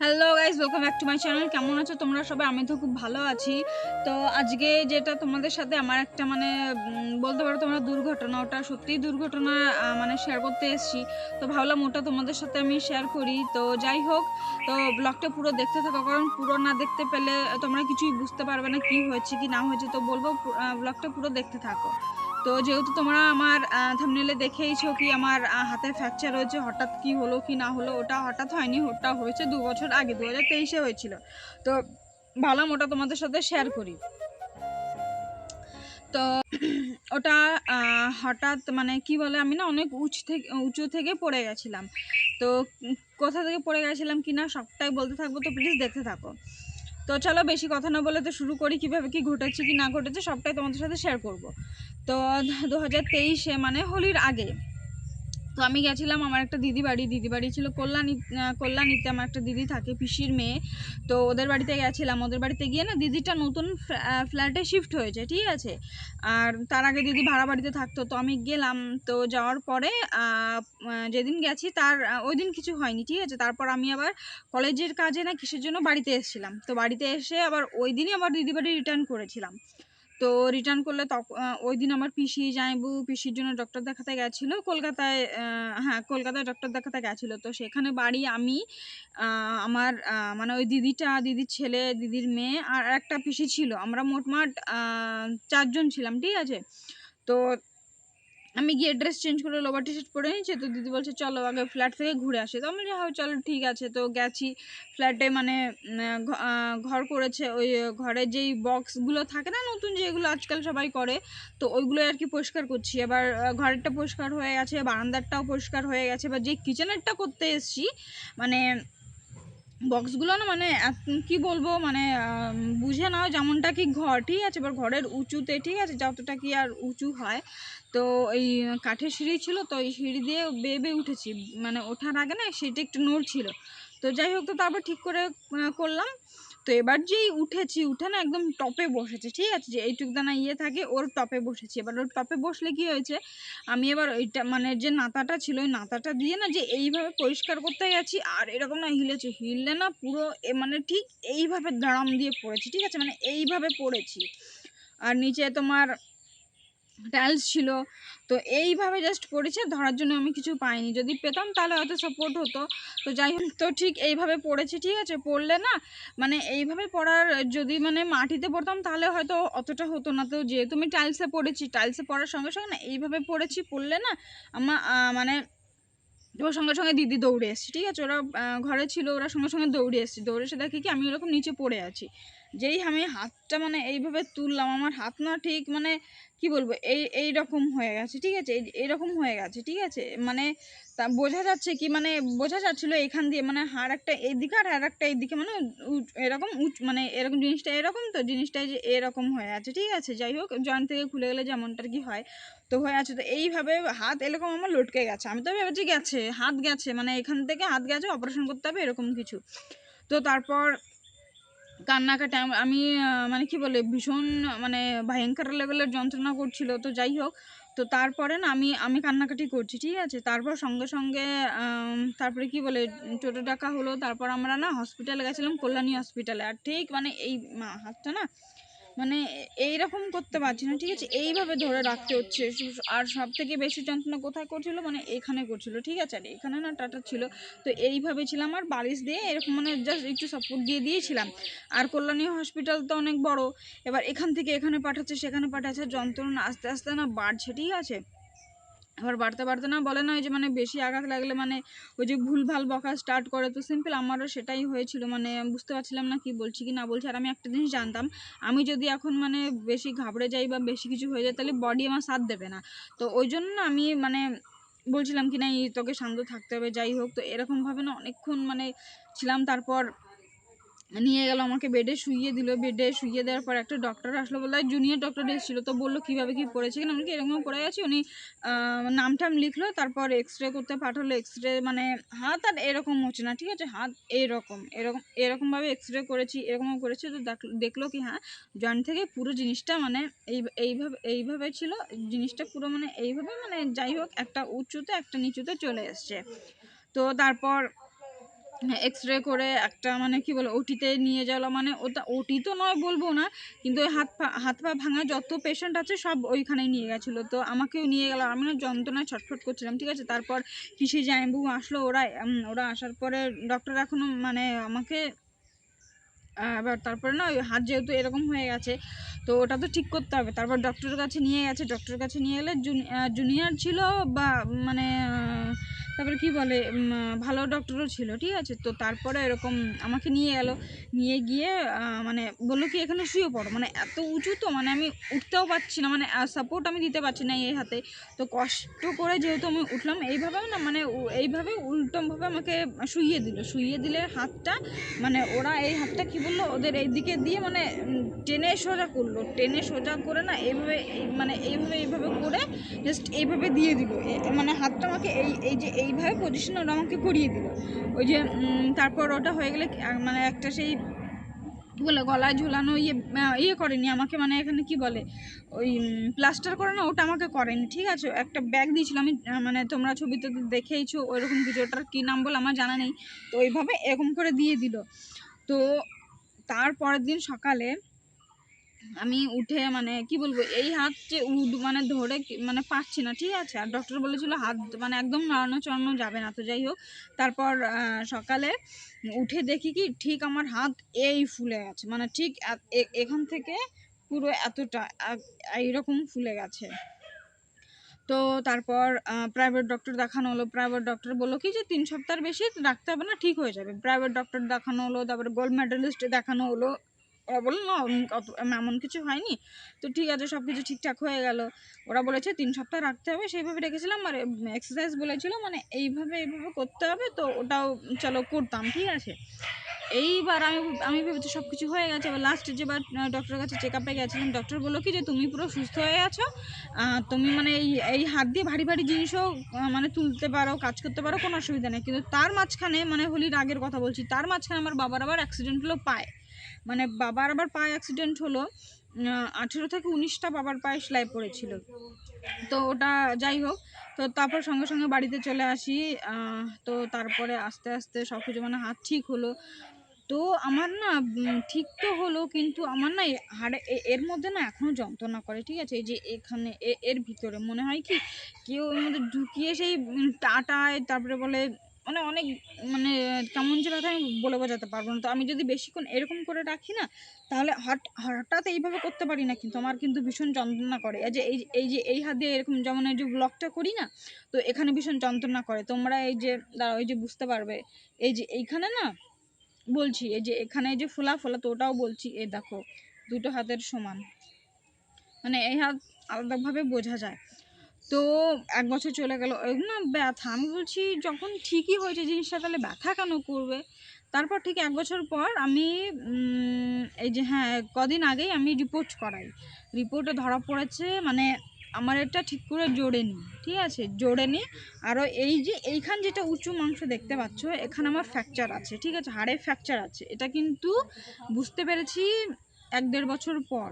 Hello guys welcome back to my channel কেমন আছো তোমরা সবাই? আমি তো খুব ভালো আছি। তো আজকে যেটা তোমাদের সাথে আমার একটা মানে বলতে পারো তোমরা দুর্ঘটনা, ওটা সত্যিই দুর্ঘটনা মানে শেয়ার করতে এসেছি। তো ভাবলাম ওটা তোমাদের সাথে আমি শেয়ার করি। তো যাই হোক, তো ব্লগটা পুরো দেখতে থাকো, কারণ পুরো না দেখতে পেলে তোমরা কিছুই বুঝতে পারবে না কি হয়েছে, কি না হয়েছে। তো বলব ব্লগটা পুরো দেখতে থাকো। তো যেহেতু তোমরা আমার থামনেলে দেখেইছো কি আমার আহ, হাতে ফ্র্যাকচার হয়েছে হঠাৎ কি হলো কি না হলো ওটা হঠাৎ হয়নি ওটা হয়েছে দু বছর আগে দু হাজার তেইশে হয়েছিল। তো ভাবলাম ওটা তোমাদের সাথে শেয়ার করি। তো ওটা হঠাৎ মানে কি বলে আমি না অনেক উঁচু থেকে উঁচু থেকে পড়ে গেছিলাম। তো কোথা থেকে পড়ে গেছিলাম কি না সবটাই বলতে থাকব তো প্লিজ দেখতে থাকো। তো চলো বেশি কথা না বলে তো শুরু করি কীভাবে কি ঘটেছে কি না ঘটেছে সবটাই তোমাদের সাথে শেয়ার করব। তো দু হাজার তেইশে মানে হোলির আগে। তো আমি গেছিলাম আমার একটা দিদি বাড়ি দিদি বাড়ি ছিল কল্যাণী কল্যাণীতে আমার একটা দিদি থাকে, পিসির মেয়ে। তো ওদের বাড়িতে গেছিলাম, ওদের বাড়িতে গিয়ে না দিদিটা নতুন ফ্ল্যাটে শিফট হয়েছে, ঠিক আছে? আর তার আগে দিদি ভাড়া বাড়িতে থাকতো, তো আমি গেলাম, তো যাওয়ার পরে যেদিন গেছি তার ওই দিন কিছু হয়নি, ঠিক আছে? তারপর আমি আবার কলেজের কাজে না কিসের জন্য বাড়িতে এসেছিলাম। তো বাড়িতে এসে আবার ওই দিনই আবার দিদি বাড়ি রিটার্ন করেছিলাম। তো রিটার্ন করলে ওই দিন আমার পিসি জামাইবু, পিসির জন্য ডক্টর দেখাতে গেছিল। কলকাতায় হ্যাঁ কলকাতায় ডক্টর দেখাতে গেছিল। তো সেখানে বাড়ি আমি আমার মানে ওই দিদিটা, দিদির ছেলে, দিদির মেয়ে আর একটা পিসি ছিল। আমরা মোটমাট চারজন ছিলাম, ঠিক আছে? তো আমি গিয়ে ড্রেস চেঞ্জ করে লোবার টি শার্ট পরে নিয়েছি তো দিদি বলছে চলো আগে ফ্ল্যাট থেকে ঘুরে আসি। তো আমি বলছি, হ্যাঁ চলো ঠিক আছে। তো গেছি ফ্ল্যাটে মানে ঘর করেছে ওই ঘরে যেই বক্সগুলো থাকে না নতুন যেগুলো আজকাল সবাই করে তো ওইগুলো আর কি পরিষ্কার করছি। এবার ঘরেরটা পরিষ্কার হয়ে গেছে বারান্দারটাও পরিষ্কার হয়ে গেছে। এবার যে কিচেনেরটা করতে এসছি মানে বক্সগুলো না মানে কি বলব মানে বুঝে নাও যেমনটা কি ঘর, ঠিক আছে? এবার ঘরের উঁচুতে, ঠিক আছে? যতটা কি আর উঁচু হয়। তো এই কাঠের সিঁড়ি ছিল, তো এই সিঁড়ি দিয়ে বেয়ে উঠেছি। মানে ওঠার আগে না সেটা একটু নড়ছিল। তো যাই হোক, তো তারপর ঠিক করে করলাম। তো এবার যেই উঠেছি, উঠে না একদম টপে বসেছে, ঠিক আছে? যে এইটুক দানা ইয়ে থাকে, ওর টপে বসেছি। এবার ওর টপে বসলে কি হয়েছে? আমি এবার ওইটা মানে যে নাতাটা ছিল, ওই নাতাটা দিয়ে না যে এইভাবে পরিষ্কার করতে গেছি আর এরকম না হিলেছি। হিললে না পুরো এ মানে ঠিক এইভাবে দাঁড়াম দিয়ে পড়েছি, ঠিক আছে? মানে এইভাবে পড়েছি। আর নিচে তোমার টাইলস ছিল। তো এইভাবে জাস্ট পড়েছে ধরার জন্য আমি কিছু পাইনি। যদি পেতাম তাহলে হয়তো সাপোর্ট হতো। তো যাই হোক, তো ঠিক এইভাবে পড়েছে, ঠিক আছে? পড়লে না মানে এইভাবে পড়ার যদি মানে মাটিতে পড়তাম তাহলে হয়তো অতটা হতো না। তো যেহেতু আমি টাইলসে পড়েছি টাইলসে পড়ার সঙ্গে সঙ্গে না এইভাবে পড়েছি, পড়লে না আমার মানে ওর সঙ্গে সঙ্গে দিদি দৌড়ে এসেছি, ঠিক আছে? ওরা ঘরে ছিল, ওরা সঙ্গে সঙ্গে দৌড়ে এসেছি। দৌড়ে এসে দেখে কি আমি ওরকম নিচে পড়ে আছি। যেই আমি হাতটা মানে এইভাবে তুললাম, আমার হাত না ঠিক মানে কি বলব, এই এই রকম হয়ে গেছে, ঠিক আছে? এই- এইরকম হয়ে গেছে, ঠিক আছে? মানে তা বোঝা যাচ্ছে কি মানে বোঝা যাচ্ছিল এখান দিয়ে মানে হাড় একটা এইদিকে আর হাড় একটা এইদিকে মানে এরকম উঁচ মানে এরকম জিনিসটা এরকম তো জিনিসটা যে এরকম হয়ে আছে, ঠিক আছে? যাই হোক জয়েন্ট থেকে খুলে গেলে যেমনটা আর কি হয়। তো হয়ে আছে তো এইভাবে হাত এরকম আমার লটকে গেছে। আমি তো ভেবেছি গেছে, হাত গেছে মানে এখান থেকে হাত গেছে অপারেশন করতে হবে, এরকম কিছু। তো তারপর কান্নাকাটা, আম- মানে কি বলে, ভীষণ মানে ভয়ঙ্কর লেভেলের যন্ত্রণা করছিল, তো যাই হোক। তো তারপরে না, আমি আমি কান্নাকাটি করছি, ঠিক আছে? তারপর সঙ্গে সঙ্গে তারপরে কি বলে, টোটো ডাকা হলো। তারপর আমরা না হসপিটালে গেছিলাম, কল্যাণী হসপিটালে আর ঠিক মানে এই হাতটা না মানে এইরকম করতে পারছি না, ঠিক আছে? এইভাবে ধরে রাখতে হচ্ছে। আর সব থেকে বেশি যন্ত্রণা কোথায় করছিল? মানে এখানে করছিল, ঠিক আছে? আর এখানে না টাটা ছিল। তো এইভাবে ছিলাম আর বালিশ দিয়ে এরকম মানে জাস্ট একটু সাপোর্ট দিয়ে দিয়েছিলাম। আর কল্যাণী হসপিটাল তো অনেক বড়। এবার এখান থেকে এখানে পাঠাচ্ছে, সেখানে পাঠাচ্ছে, যন্ত্রণা আস্তে আস্তে না বাড়ছে, ঠিক আছে? এবার বাড়তে বাড়তে না বলে না ওই যে মানে বেশি আঘাত লাগলে মানে ওই যে ভুলভাল বকা স্টার্ট করে তো সিম্পল আমারও সেটাই হয়েছিল। মানে বুঝতে পারছিলাম না কি বলছি কি না বলছি। আর আমি একটা জিনিস জানতাম, আমি যদি এখন মানে বেশি ঘাবড়ে যাই বা বেশি কিছু হয়ে যায় তাহলে বডি আমার সাথ দেবে না। তো ওই জন্য আমি মানে বলছিলাম কি না তোকে শান্ত থাকতে হবে, যাই হোক। তো এরকমভাবে না অনেকক্ষণ মানে ছিলাম। তারপর নিয়ে গেল, আমাকে বেডে শুইয়ে দিল। বেডে শুইয়ে দেওয়ার পর একটা ডক্টর আসলো বলে জুনিয়র ডক্টর এসেছিল। তো বলল, কীভাবে কী পড়েছে? কিনা কি এরকম পড়ে গেছি উনি নাম টাম লিখলো, তারপর এক্স রে করতে পাঠালো। এক্স রে মানে হাত আর এরকম হচ্ছে না, ঠিক আছে? হাত এরকম এরকম, এরকমভাবে এক্স রে করেছি, এরকমও করেছি। তো দেখ- দেখল কি হ্যাঁ জয়েন্ট থেকে পুরো জিনিসটা মানে এই, এইভাবে এইভাবে ছিল। জিনিসটা পুরো মানে এইভাবে মানে যাই হোক, একটা উঁচুতে, একটা নিচুতে চলে এসছে। তো তারপর এক্স রে করে একটা মানে কি বলে ওটিতে নিয়ে গেল মানে ওটা ওটি তো নয় বলব না কিন্তু ওই হাত পা হাত পা ভাঙা যত পেশেন্ট আছে সব ওইখানে নিয়ে গেছিল। তো আমাকেও নিয়ে গেল আমি না যন্ত্রণায় ছটফট করছিলাম ঠিক আছে? তারপর কিসে জামাইবাবু আসলো ওরা ওরা আসার পরে ডক্টর এখনও মানে আমাকে আহ, এবার তারপরে না ওই হাত যেহেতু এরকম হয়ে গেছে তো ওটা তো ঠিক করতে হবে। তারপর ডক্টরের কাছে নিয়ে গেছে ডক্টরের কাছে নিয়ে গেলে জুনিয়র ছিল বা মানে তারপরে কি বলে ভালো ডক্টরও ছিল, ঠিক আছে? তো তারপরে এরকম আমাকে নিয়ে গেল নিয়ে গিয়ে মানে বলল কি, এখানে শুয়ে পড়ো। মানে এত উঁচু তো মানে আমি উঠতেও পারছি না মানে সাপোর্ট আমি দিতে পারছি না এই হাতে। তো কষ্ট করে যেহেতু আমি উঠলাম, এইভাবে না মানে এইভাবে উল্টোভাবে আমাকে শুইয়ে দিল। শুইয়ে দিলে হাতটা মানে ওরা এই হাতটা কি বলল, ওদের এই দিকে দিয়ে মানে টেনে সোজা করল। টেনে সোজা করে না, এইভাবে, এই- মানে এইভাবে এইভাবে করে জাস্ট এইভাবে দিয়ে দিল। মানে হাতটা আমাকে এই এই যে এইভাবে পজিশন ওরা আমাকে করিয়ে দিল। ওই যে তারপর ওটা হয়ে গেলে মানে একটা সেই বলে গলায় ঝোলানো ইয়ে ইয়ে করেনি, আমাকে মানে এখানে কি বলে, ওই প্লাস্টার করে না, ওটা আমাকে করেনি, ঠিক আছে? একটা ব্যাগ দিয়েছিল আমি মানে তোমরা ছবিতে তো দেখেইছো, ওইরকম কিছু ওটার কী নাম বলে আমার জানা নেই। তো ওইভাবে এরকম করে দিয়ে দিল। তো তার পরের দিন সকালে আমি উঠে মানে কি বলব, এই হাত যে উড মানে ধরে মানে পাচ্ছি না, ঠিক আছে? আর ডক্টর বলেছিল হাত মানে একদম নড়ানো চড়ানো যাবে না, তো যাই হোক। তারপর সকালে উঠে দেখি কি, ঠিক আমার হাত এই ফুলে গেছে মানে ঠিক এখান থেকে পুরো এতটা এইরকম ফুলে গেছে। তো তারপর প্রাইভেট ডক্টর দেখানো হলো। প্রাইভেট ডক্টর বলল কি যে, তিন সপ্তাহের বেশি রাখতে হবে না, ঠিক হয়ে যাবে। প্রাইভেট ডক্টর দেখানো হলো, তারপরে গোল্ড মেডেলিস্ট দেখানো হলো। ওরা বলল না অত এমন কিছু হয়নি। তো ঠিক আছে সব কিছু ঠিকঠাক হয়ে গেল। ওরা বলেছে তিন সপ্তাহ রাখতে হবে। সেইভাবে রেখেছিলাম আর এক্সারসাইজ বলেছিল মানে এইভাবে এইভাবে করতে হবে তো ওটাও চলো করতাম ঠিক আছে। এইবার আমি আমি ভেবেছি সব কিছু হয়ে গেছে। এবার লাস্টে যেবার ডক্টরের কাছে চেক আপে গেছিলাম ডক্টর বলল কি যে তুমি পুরো সুস্থ হয়ে আহ, তুমি মানে এই এই হাত দিয়ে ভারী ভারী জিনিসও মানে তুলতে পারো কাজ করতে পারো কোনো অসুবিধা নেই। কিন্তু তার মাঝখানে মানে হোলির আগের কথা বলছি তার মাঝখানে আমার বাবার আবার অ্যাক্সিডেন্ট হলো পায়ে। মানে বাবার আবার পায়ে অ্যাক্সিডেন্ট হলো আঠেরো থেকে উনিশটা বাবার পায়ে সেলাই পড়েছিল। তো ওটা যাই হোক, তো তারপর সঙ্গে সঙ্গে বাড়িতে চলে আসি তো তারপরে আস্তে আস্তে সব কিছু মানে হাত ঠিক হলো। তো আমার না ঠিক তো হলো, কিন্তু আমার না হাড়ে এর মধ্যে না এখনও যন্ত্রণা করে, ঠিক আছে? এই যে এখানে এর ভিতরে। মনে হয় কি, কেউ এর মধ্যে ঢুকিয়ে সেই টাটায়, তারপরে বলে মানে অনেক মানে কেমন যে ব্যথা আমি বলে বোঝাতে পারব না। তো আমি যদি বেশিক্ষণ এরকম করে রাখি না, তাহলে হট, হঠাৎ এইভাবে করতে পারি না কিন্তু। আমার কিন্তু ভীষণ যন্ত্রণা করে। এই যে, এই এই যে, এই হাত দিয়ে এরকম যেমন এই যে ব্লকটা করি না, তো এখানে ভীষণ যন্ত্রণা করে। তোমরা এই যে, দাঁড়াও, এই যে বুঝতে পারবে। এই যে এইখানে না, বলছি, এই যে এখানে এই যে ফোলা ফোলা, তো ওটাও বলছি, এই দেখো, দুটো হাতের সমান। মানে এই হাত আলাদাভাবে বোঝা যায়। তো এক বছর চলে গেল। না, ব্যথা। আমি বলছি, যখন ঠিকই হয়েছে জিনিসটা, তাহলে ব্যথা কেন করবে? তারপর ঠিক এক বছর পর আমি এই যে হ্যাঁ কদিন আগেই আমি রিপোর্ট করাই। রিপোর্টে ধরা পড়েছে মানে আমার এটা ঠিক করে জোরে জোড়েনি ঠিক আছে? জোরে জোড়েনি আরও এই যে, এইখান যেটা উঁচু মাংস দেখতে পাচ্ছ, এখানে আমার ফ্র্যাকচার আছে, ঠিক আছে? হাড়ে ফ্র্যাকচার আছে। এটা কিন্তু বুঝতে পেরেছি এক দেড় বছর পর।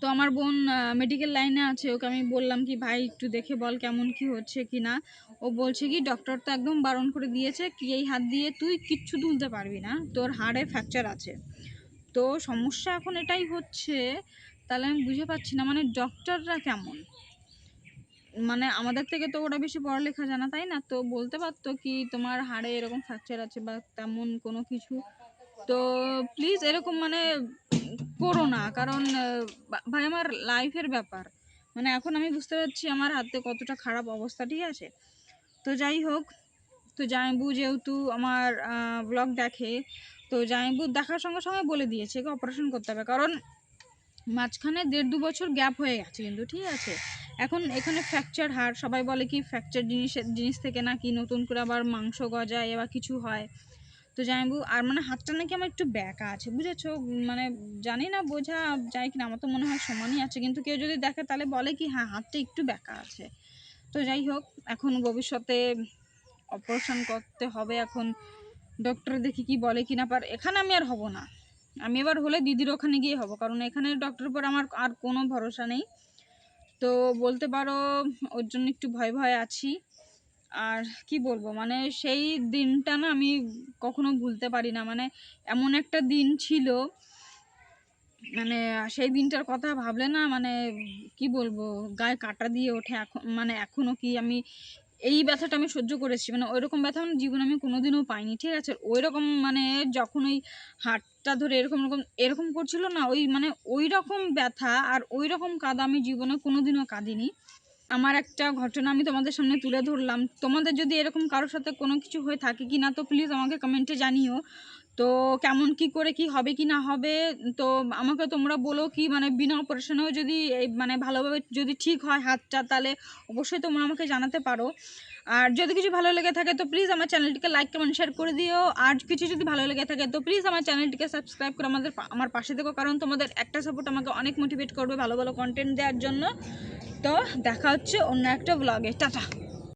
তো আমার বোন মেডিকেল লাইনে আছে। ওকে আমি বললাম কি, ভাই, একটু দেখে বল কেমন কি হচ্ছে কি না? ও বলছে কি ডক্টর তো একদম বারণ করে দিয়েছে কি এই হাত দিয়ে তুই কিচ্ছু তুলতে পারবি না, তোর হাড়ে ফ্র্যাকচার আছে। তো সমস্যা এখন এটাই হচ্ছে, তাহলে আমি বুঝে পাচ্ছি না মানে ডক্টররা কেমন? মানে আমাদের থেকে তো ওরা বেশি পড়ালেখা জানা, তাই না? তো বলতে পারতো কি, তোমার হাড়ে এরকম ফ্র্যাকচার আছে বা তেমন কোনো কিছু তো প্লিজ এরকম মানে করো না। কারণ ভাই আমার লাইফের ব্যাপার। মানে এখন আমি বুঝতে পারছি আমার হাতে কতটা খারাপ অবস্থা, ঠিক আছে? তো যাই হোক, তো জামাইবু যেহেতু আমার ব্লগ দেখে, তো জামাইবু দেখার সঙ্গে সঙ্গে বলে দিয়েছে কি অপারেশন করতে হবে। কারণ, মাঝখানে দেড় দু বছর গ্যাপ হয়ে গেছে কিন্তু, ঠিক আছে? এখন এখানে ফ্র্যাকচার হাড়, সবাই বলে কি ফ্র্যাকচার জিনিসের জিনিস থেকে নাকি নতুন করে আবার মাংস গজায় বা কিছু হয়। তো জামাইবু আর মানে হাতটা নাকি আমার একটু ব্যাকা আছে, বুঝেছ? মানে জানি না, বোঝা যায় কিনা, আমার তো মনে হয় সমানই আছে, কিন্তু কেউ যদি দেখে তাহলে বলে কি হ্যাঁ হাতটা একটু ব্যাকা আছে। তো যাই হোক, এখন ভবিষ্যতে অপারেশন করতে হবে এখন ডক্টর দেখি কি বলে কি না পার এখানে আমি আর হব না। আমি এবার হলে দিদির ওখানে গিয়ে হব, কারণ এখানে ডক্টর পর আমার আর কোনো ভরসা নেই। তো বলতে পারো, ওর জন্য একটু ভয় ভয় আছি। আর কি বলব মানে সেই দিনটা না আমি কখনো ভুলতে পারি না। মানে এমন একটা দিন ছিল মানে সেই দিনটার কথা ভাবলে না মানে কি বলব, গায়ে কাটা দিয়ে ওঠে এখন মানে এখনও কি আমি এই ব্যথাটা আমি সহ্য করেছি। মানে ওই রকম ব্যথা আমার জীবনে আমি কোনোদিনও পাইনি, ঠিক আছে? ওই রকম মানে যখন ওই হাতটা ধরে এরকম এরকম এরকম করছিল না, ওই মানে ওই রকম ব্যথা আর ওই রকম কাদা আমি জীবনে কোনোদিনও কাঁদিনি। আমার একটা ঘটনা আমি তোমাদের সামনে তুলে ধরলাম। তোমাদের যদি এরকম কারোর সাথে কোনো কিছু হয়ে থাকে কি না তো প্লিজ আমাকে কমেন্টে জানিও। তো কেমন কি করে কি হবে কি না হবে, তো আমাকে তোমরা বলো কি মানে বিনা অপারেশনেও যদি এই মানে ভালোভাবে যদি ঠিক হয় হাতটা, তাহলে অবশ্যই তোমরা আমাকে জানাতে পারো। আর যদি কিছু ভালো লেগে থাকে, তো প্লিজ আমার চ্যানেলটিকে লাইক কমেন্ট শেয়ার করে দিও। আর কিছু যদি ভালো লেগে থাকে, তো প্লিজ আমার চ্যানেলটিকে সাবস্ক্রাইব করে আমাদের আমার পাশে দেখো কারণ তোমাদের একটা সাপোর্ট আমাকে অনেক মোটিভেট করবে ভালো ভালো কন্টেন্ট দেওয়ার জন্য। তো দেখা হচ্ছে অন্য একটা ব্লগে টাটা।